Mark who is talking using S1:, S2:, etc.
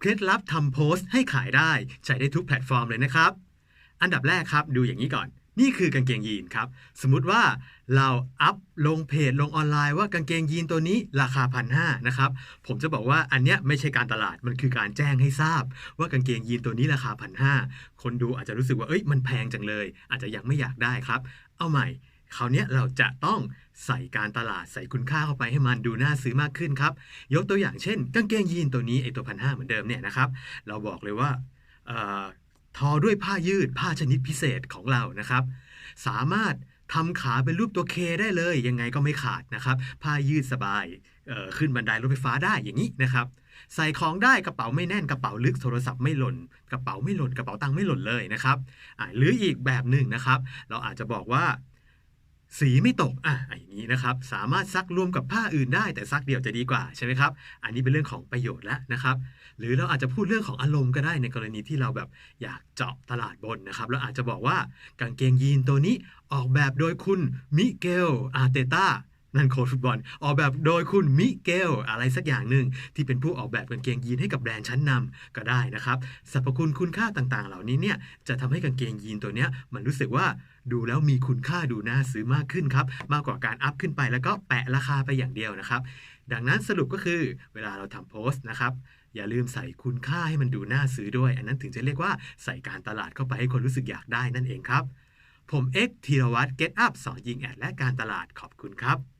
S1: เคล็ดลับทำโพสต์ให้ขายได้ใช้ได้ทุกแพลตฟอร์มเลยนะครับ อันดับแรกครับดูอย่างนี้ก่อน นี่คือกางเกงยีนครับ สมมุติว่าเราอัพลงเพจลงออนไลน์ว่ากางเกงยีนตัวนี้ราคาพันห้านะครับ ผมจะบอกว่าอันเนี้ยไม่ใช่การตลาดมันคือการแจ้งให้ทราบ ว่ากางเกงยีนตัวนี้ราคาพันห้าคนดูอาจจะรู้สึกว่าเอ้ยมันแพงจังเลย อาจจะยังไม่อยากได้ครับ เอาใหม่คราวเนี้ยเราจะต้อง ใส่การตลาดใส่คุณค่าเข้าไปให้มันดูน่าซื้อมากขึ้นครับ ยกตัวอย่างเช่นกางเกงยีนตัวนี้ไอตัวพันห้าเหมือนเดิมเนี่ยนะครับ เราบอกเลยว่าทอด้วยผ้ายืดผ้าชนิดพิเศษของเรานะครับ สามารถทำขาเป็นรูปตัวเคได้เลย ยังไงก็ไม่ขาดนะครับ ผ้ายืดสบายขึ้นบันไดรถไฟฟ้าได้อย่างนี้นะครับ ใส่ของได้กระเป๋าไม่แน่นกระเป๋าลึกโทรศัพท์ไม่หล่น กระเป๋าไม่หล่นกระเป๋าตังค์ไม่หล่นเลยนะครับหรืออีกแบบหนึ่งนะครับ เราอาจจะบอกว่า สีไม่ตกอะอย่างนี้นะครับ สามารถซักรวมกับผ้าอื่นได้แต่ซักเดี่ยวจะดีกว่าใช่ไหมครับ อันนี้เป็นเรื่องของประโยชน์แล้วนะครับ หรือเราอาจจะพูดเรื่องของอารมณ์ก็ได้ในกรณีที่เราแบบอยากเจาะตลาดบนนะครับเราอาจจะบอกว่ากางเกงยีนตัวนี้ออกแบบโดยคุณมิเกลอาเตตา นั่นโค้ชฟุตบอล ออกแบบโดยคุณมิเกล อะไรสักอย่างหนึ่งที่เป็นผู้ออกแบบกางเกงยีนให้กับแบรนด์ชั้นนำก็ได้นะครับสรรพคุณคุณค่าต่างๆ เหล่านี้เนี่ยจะทำให้กางเกงยีนตัวเนี้ยมันรู้สึกว่าดูแล้วมีคุณค่าดูน่าซื้อมากขึ้นครับ มากกว่าการอัพขึ้นไปแล้วก็แปะราคาไปอย่างเดียวนะครับ ดังนั้นสรุปก็คือเวลาเราทำโพสต์นะครับอย่าลืมใส่คุณค่าให้มันดูน่าซื้อด้วย อันนั้นถึงจะเรียกว่าใส่การตลาดเข้าไปให้คนรู้สึกอยากได้นั่นเองครับ ผมเอ็กธีรวัตร Get Up สอนยิงแอดและการตลาดขอบคุณครับ